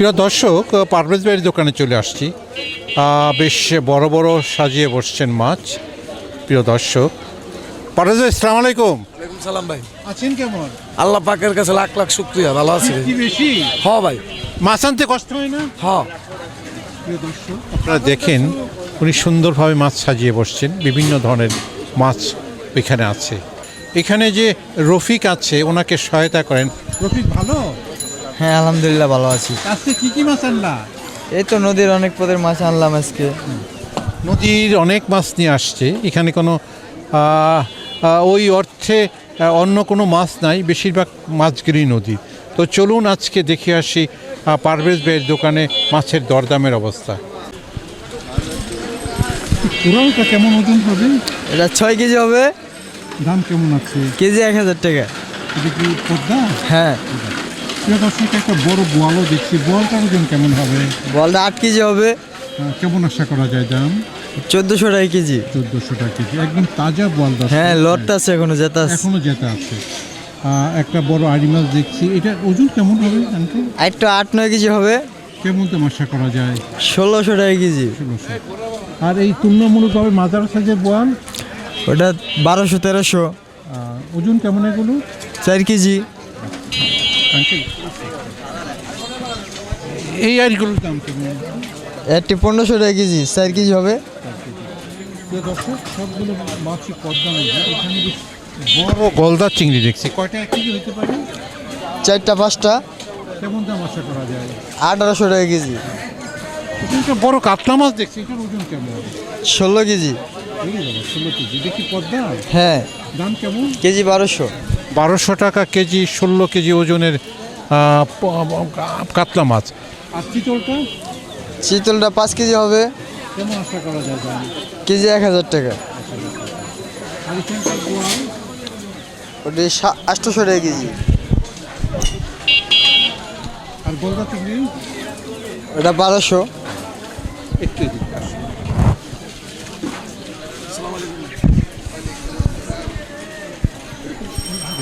প্রিয় দর্শক পারভেজ ভাইয়ের দোকানে চলে আসছি। বেশ বড় বড় সাজিয়ে বসছেন মাছ। প্রিয় দর্শক পারভেজ ভাই সালাম আলাইকুম। সালাম ভাই। আছেন কেমন? আল্লাহ পাকের কাছে লাখ লাখ শুক্রিয়া ভালো আছে বেশি? হ ভাই। মাছ আনতে কষ্ট হয় না? হ। প্রিয় দর্শক আপনারা দেখেন উনি সুন্দরভাবে মাছ সাজিয়ে বসছেন। বিভিন্ন ধরনের মাছ এখানে আছে। এখানে যে রফিক আছে ওনাকে সহায়তা করেন। রফিক ভালো? হ্যাঁ আলহামদুলিল্লাহ ভালো আছি। আজকে কি কি মাছ আনলা? এই তো নদীর অনেক পদের মাছ আনলাম আজকে। নদীর অনেক মাছ নিয়ে আসছে। এখানে কোনো ওই অর্থে অন্য কোনো মাছ নাই। বেশিরভাগ মাছগিরি নদী। তো চলুন আজকে দেখে আসি পারভেজ ভাইয়ের দোকানে মাছের দরদামের অবস্থা। কেমন ওজন হবে? এটা ছয় কেজি হবে। দাম কেমন আছে? কেজি এক হাজার টাকা। এটা কি পদ্মা? হ্যাঁ। প্রিয় দর্শক একটা বড় দেখছি। ওজন কেমন হবে? বলটা আট কেজি হবে। কেমন আশা করা যায় দাম? চোদ্দোশো টাকা কেজি। চোদ্দোশো টাকা কেজি। একদম তাজা হ্যাঁ লটটা আছে এখনও যেটা আছে। এখনও যেটা আছে। একটা বড় আড়ি মাছ দেখছি। এটার ওজন কেমন হবে একটা আট নয় কেজি হবে। কেমন তো আশা করা যায়? ষোলোশো টাকা কেজি। আর এই তুলনামূলকভাবে মাজার সাইজের বোয়াল? ওটা বারোশো তেরোশো। ওজন কেমন এগুলো? চার কেজি। এই দাম কেমন একটি পনেরোশো টাকা কেজি চার কেজি হবে? দর্শক সবগুলো মাছই পদ্মা এখানে বড় গলদা চিংড়ি দেখছি। কয়টা এক কেজি হতে পারে? চারটা পাঁচটা? কেমন দাম আশা করা যায়? আঠারোশো টাকা কেজি। এখানে বড় কাতলা মাছ দেখছি এটার ওজন কেমন? ষোলো কেজি। ষোলো কেজি। দেখি পদ্মা? হ্যাঁ। দাম কেমন? কেজি বারোশো। বারোশো টাকা কেজি ষোলো কেজি ওজনের কাতলা মাছ। আর চিতলটা? চিতলটা পাঁচ কেজি হবে। কেমন আশা করা যায় দাম কেজি এক হাজার টাকা। ওটি আটশোশো টাকা কেজি। আর ওটা বারোশো।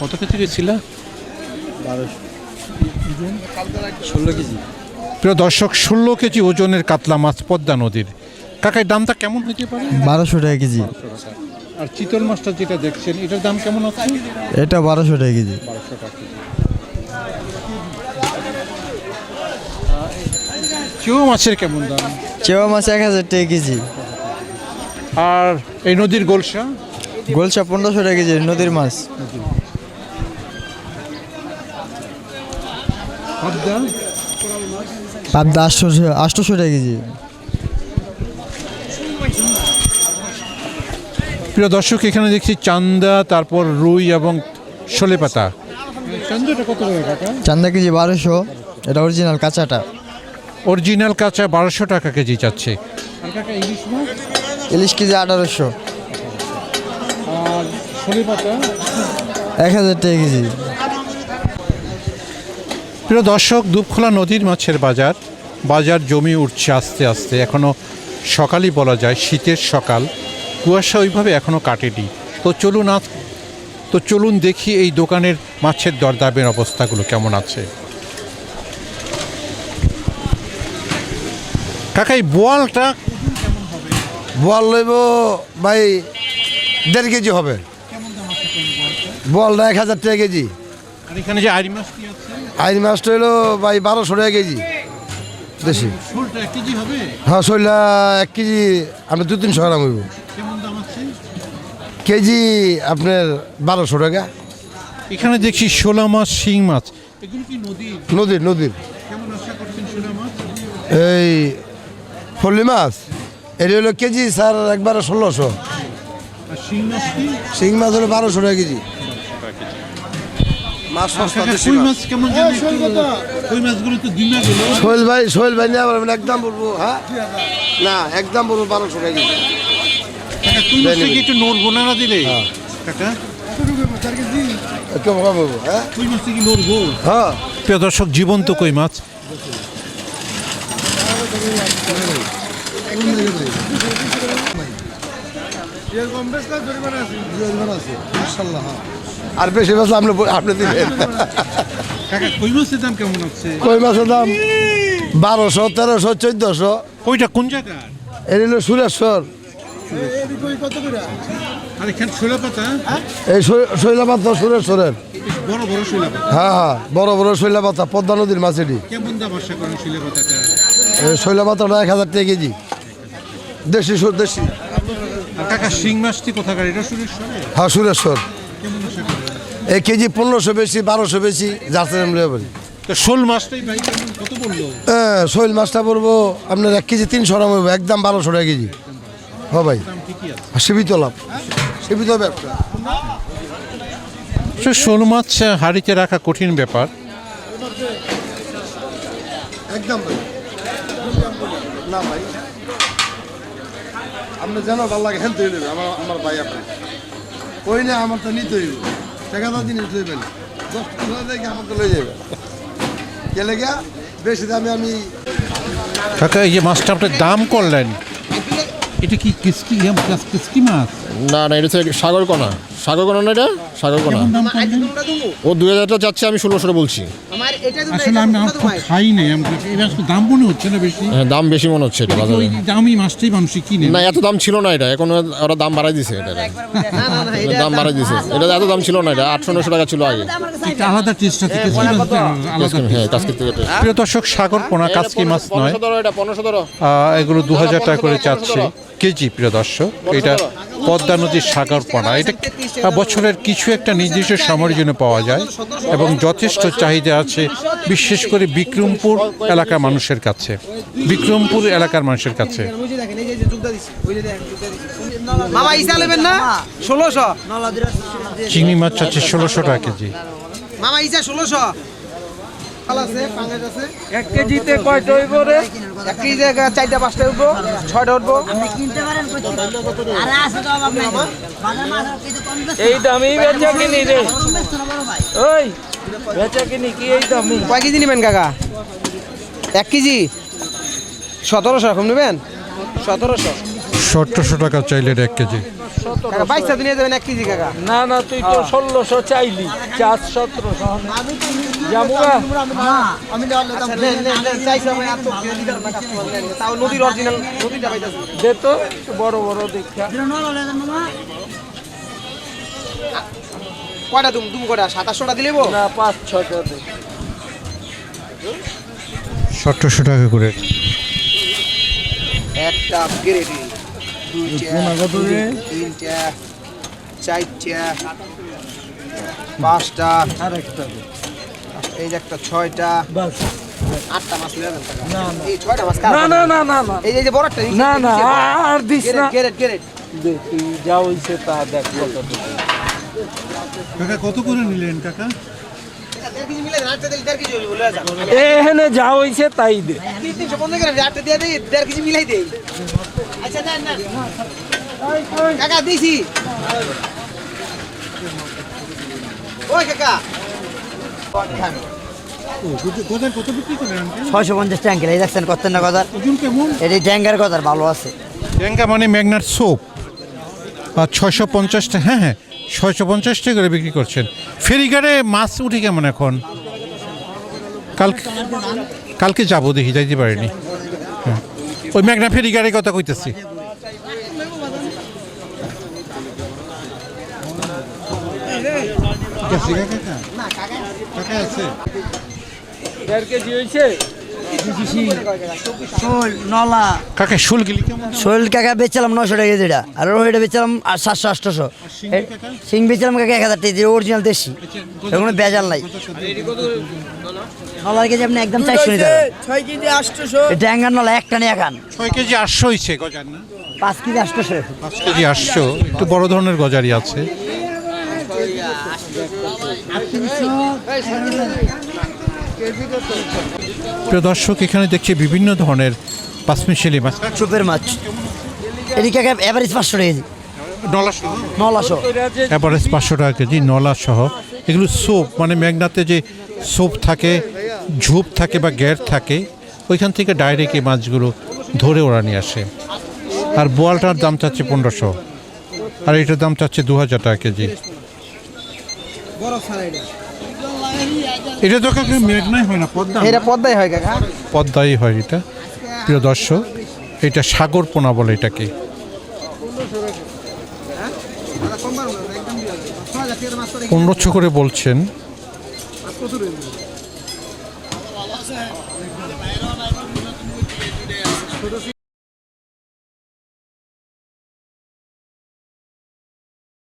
কত কেজি গেছিল ষোলো কেজি। প্রিয় দর্শক ষোলো কেজি ওজনের কাতলা মাছ পদ্মা নদীর। কাকাই দামটা কেমন হতে পারে? বারোশো টাকা কেজি। আর চিতল মাছটা যেটা দেখছেন এটার দাম কেমন আছে? এটা বারোশো টাকা কেজি। বারোশো টাকা কেউ মাছের কেমন দাম? চেওয়া মাছ এক হাজার টাকা কেজি। আর এই নদীর গোলসা? গোলসা পনেরোশো টাকা কেজি নদীর মাছ। পদ্মা। পাবদা আটশোশো আটশোশো টাকা কেজি। প্রিয় দর্শক এখানে দেখছি চান্দা তারপর রুই এবং শোলে পাতা। চান্দা কেজি বারোশো। এটা অরিজিনাল কাঁচাটা। অরিজিনাল কাঁচা বারোশো টাকা কেজি যাচ্ছে। আর ইলিশ কেজি আঠারোশো। এক হাজার টাকা কেজি। প্রিয় দর্শক দুপখোলা নদীর মাছের বাজার বাজার জমি উঠছে আস্তে আস্তে। এখনও সকালই বলা যায় শীতের সকাল। কুয়াশা ওইভাবে এখনও কাটেনি। তো চলুন আজ তো চলুন দেখি এই দোকানের মাছের দরদামের অবস্থাগুলো কেমন আছে। কাকাই বোয়ালটা বল লইব ভাই দেড় কেজি হবে। বলটা এক হাজার টাকা কেজি। আর এখানে যে আইরি মাছটি আছে? আইন মাছটা হইল ভাই বারোশো টাকা কেজি। দেশি। শোলটা এক কেজি হবে? হ্যাঁ শৈলা এক কেজি আপনার দু তিনশো গ্রাম হইব। কেমন দাম আছে? কেজি আপনার বারোশো টাকা। এখানে দেখছি শোলা মাছ শিং মাছ। এগুলো কি নদীর? নদীর নদীর। কেমন আশা করছেন শোলা মাছ? এই ফল্লি মাছ এটা হলো কেজি স্যার একবারে ষোলোশো। শিং মাছ হলো বারোশো টাকা কেজি। মাছ সস্তা দেশি কই মাছ। মাছ কেমন জানি কই মাছগুলো তো সোহেল ভাই সোহেল ভাই নিয়ে পারবেন একদম বলব হ্যাঁ? না একদম বলব বারোশো টাকা কই মাছটা কি একটু নড়বো না না দিলে কাকা? একটু কম বলব হ্যাঁ? কই মাছটা কি নড়বো? হ্যাঁ। প্রিয় দর্শক জীবন্ত কই মাছ? আর বেশি বেশি আপনি আপনি দিবেন। কই মাছের দাম কেমন আছে কই মাছের দাম? বারোশো তেরোশো চোদ্দশো। ওইটা কোন জায়গার? এর হলো সুরেশ্বর। ছোলা পাতা এই শৈলাপাতা সুরেশ্বরের। হ্যাঁ হ্যাঁ বড় বড় শৈলাপাতা পদ্মা নদীর মাছ এই শৈলাপাতাটা এক হাজার টাকা কেজি। দেশি দেশি। কাকা শিং মাছটি কোথাকার? এটা সুরেশ্বরে হ্যাঁ সুরেশ্বর। এই কেজি পনেরোশো বেশি বারোশো বেশি যাচ্ছে আমরা বলি। শোল মাছটাই ভাই কত বলল হ্যাঁ শৈল মাছটা পড়ব আপনার এক কেজি তিনশো টাকা হইবো একদম বারোশো টাকা কেজি। হ্যাঁ ভাই। সীমিত লাভ। সীমিত ব্যবসা। শোল মাছ হাড়িতে রাখা কঠিন ব্যাপার। একদম না ভাই। আপনি জানো ভালো লাগে হেলতে হইলে আমার আমার ভাই আপনি না আমার তো নিতে হইব টাকা তো জিনিস লইবেন। দশ টাকা দেখে আমাকে লই যাবে গেলে গিয়া বেশি দামে আমি কাকা এই যে মাছটা আপনার দাম করলেন এটা কি কিস্তি কিস্তি মাছ? না না এটা হচ্ছে সাগরকণা সাগরকণা না এটা? সাগরকণা দাম ও দুই হাজারটা যাচ্ছে আমি ষোলোশো বলছি। আসলে আমি খুব খাই নাই দাম মনে হচ্ছে না বেশি? হ্যাঁ দাম বেশি মনে হচ্ছে এটা বাজারে। দামি মাছটাই মানুষ কিনে। না এত দাম ছিল না এটা এখন ওরা দাম বাড়াই দিছে এটা। দাম বাড়াই দিছে। এটা এত দাম ছিল না এটা আটশো নশো টাকা ছিল আগে। আলাদা টেস্ট আছে কিস্তি মাছ তো আলাদা হ্যাঁ কাজকে প্রিয় দর্শক সাগর পোনা কাজকি মাছ নয়। এগুলো দু হাজার টাকা করে চাচ্ছে। কেজি প্রিয় দর্শক এটা পদ্মা নদীর সাগর পোনা এটা বছরের কিছু একটা নির্দিষ্ট সময়ের জন্য পাওয়া যায় এবং যথেষ্ট চাহিদা আছে বিশেষ করে বিক্রমপুর এলাকার মানুষের কাছে। বিক্রমপুর এলাকার মানুষের কাছে। চিংড়ি মাছ চাচ্ছে ষোলোশো টাকা কেজি। মামা ইসা ষোলোশো। এক কেজিতে কয়টা হইব রে? এক কেজি চারটা পাঁচটা উঠবো ছয়টা উঠবো এই বেচা কিনি রে। ওই বেচা কিনি কি এই দামি? কয় কেজি নেবেন কাকা? এক কেজি? সতেরোশো এরকম নেবেন? সতেরোশো। সতেরোশো টাকা চাইলে এক কেজি। বাইশটা নিয়ে যাবেন এক কেজি কাকা। না না তুই তো ষোলোশো চাইলি। চার সতেরোশো। আচ্ছা, আর দে তো বড় বড় দেখা। কয়টা তুমি তুমি কয়টা? সাতাশশোটা দিলে না পাঁচ ছটা সতেরোশো টাকা করে। একটা গ্রেডি তিনটা চারটা পাঁচটা। আরেকটা দে। এই যে একটা ছয়টা বাস। আটটা মাছ নিয়ে যাবেন এই ছয়টা মাছ না না না না না। এই যে- এই বড় একটা না না আর দিস না। গেরেট গেরেট দেখি যা হইছে তা দেখ কতটুকু কাকা কত করে নিলেন কাকা। এখানে যা তাই দে। আচ্ছা কাকা দিছি। ওই কাকা গজার কত বিক্রি করেন আঙ্কেল? ছয়শো পঞ্চাশ ট্যাঙ্কের এই দেখছেন কতেন না কেমন? এটি ট্যাঙ্কার গজার ভালো আছে। ট্যাঙ্কা মানে ম্যাগনার সোপ। আর ছয়শো পঞ্চাশটা হ্যাঁ হ্যাঁ ছয়শো পঞ্চাশটা করে বিক্রি করছেন। ফেরিঘাটে মাছ উঠে কেমন এখন? কালকে কালকে যাব দেখি যাইতে পারিনি। হ্যাঁ। ওই ম্যাগনা ফেরিঘাটের কথা কইতেছি। দেড় কেজি হইছে নলা। কাকা শুল গেলি কেমন? শোল কাকা বেচলাম নশো টাকা যেটা আর রোহিটা বেচলাম আর সাতশো আটশোশো। সিং বেচলাম কাকা? এক হাজার টাকা অরিজিনাল দেশি। কোনো বেজাল নাই। নলার কেজি আপনি একদম চারশো নিতে পারবেন ছয় কেজি আটশোশো। ট্যাঙ্গার নলা একটা নিয়ে খান ছয় কেজি আটশো হয়েছে গজার না? পাঁচ কেজি আটশোশো। পাঁচ কেজি আটশো একটু বড় ধরনের গজারি আছে। প্রিয় দর্শক এখানে দেখছি বিভিন্ন ধরনের পাঁচমিশালি মাছ। চুপের মাছ। এটি কাকা এভারেজ পাঁচশো টাকা নলাশো অ্যাভারেজ পাঁচশো টাকা কেজি নলা সহ এগুলো সোপ মানে মেঘনাতে যে সোপ থাকে ঝোপ থাকে বা গ্যার থাকে ওইখান থেকে ডাইরেক্ট এই মাছগুলো ধরে ওরা নিয়ে আসে। আর বোয়ালটার দাম চাচ্ছে পনেরোশো। আর এটার দাম চাচ্ছে দু হাজার টাকা কেজি। এটা। তো কাকে মেঘনাই হয় না পদ্মা এটা পদ্মায় হয় কাকা। পদ্মাই হয় এটা। প্রিয় দর্শক এটা সাগর পোনা বলে এটাকে। পনেরোশো করে বলছেন।